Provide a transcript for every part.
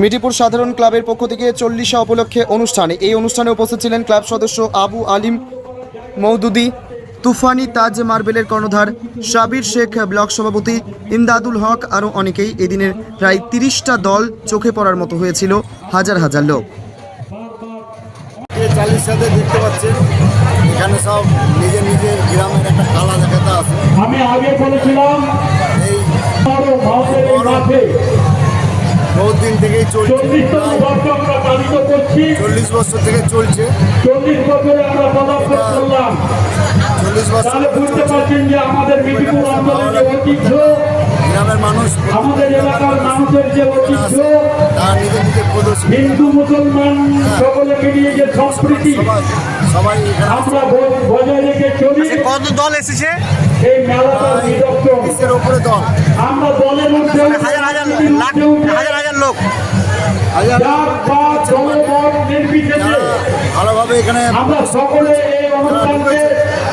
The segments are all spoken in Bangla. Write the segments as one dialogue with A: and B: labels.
A: মিঠিপুর সাধারণ ক্লাবের পক্ষ থেকে চল্লিশা উপলক্ষে অনুষ্ঠানে এই অনুষ্ঠানে উপস্থিত ছিলেন ক্লাব সদস্য আবু আলিম মৌদুদি তুফানি তাজ মার্বেলের কর্ণধার সাবির শেখ ব্লক সভাপতি ইমদাদুল হক আরও অনেকেই এদিনের প্রায় তিরিশটা দল চোখে পড়ার মতো হয়েছিল হাজার হাজার লোক।
B: সাথে দেখতে পাচ্ছেন এখানে সব নিজের নিজের গ্রামের একটা কালা দেখাতে আছে
C: আমি আগে বলেছিলাম
B: এই বহুত দিন থেকেই চলছে। চল্লিশ বছর থেকে চলছে।
C: চল্লিশ বছরে আমরা পদার্পণ করলাম।
B: চল্লিশ বছর
C: বুঝতে। পারছেন যে আমাদের মিটিপুর অঞ্চলের যে ঐতিহ্য
B: গ্রামের মানুষ
C: আমাদের এলাকার মানুষের যে ঐতিহ্য
B: তারা নিজের নিজের প্রদর্শন।
C: হিন্দু মুসলমান সকলে মিলিয়ে যে সংস্কৃতি
B: সবাই সবাই
C: আমরা বজায় রেখে চলি।
D: কত দল এসেছে?
C: এই মেলাটা
B: ওপরে দল।
C: আমরা দলের মধ্যে
D: হাজার হাজার লাখ হাজার হাজার লোক।
B: হাজার ভালোভাবে এখানে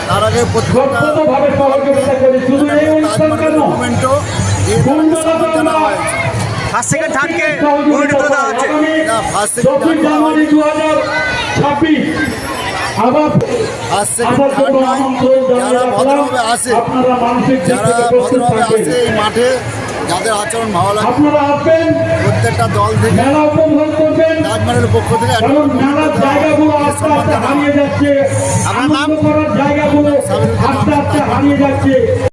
B: তার আগে প্রত্যেকটা জানা
D: ফার্স্ট সেকেন্ড থার্ডকে দেওয়া হচ্ছে
B: না, first second,
C: জানুয়ারি দু হাজার ছাব্বিশ
B: ফার্স্ট সেকেন্ড থার্ড নয় যারা
C: জানিয়ে
B: ভদ্রভাবে। আসে
C: আপনারা মানসিক দিক
B: যারা
C: থেকে
B: ভদ্রভাবে আসে এই মাঠে যাদের আচরণ ভালো লাগে প্রত্যেকটা দল থেকে রাজমানের পক্ষ থেকে
D: আপনার নাম?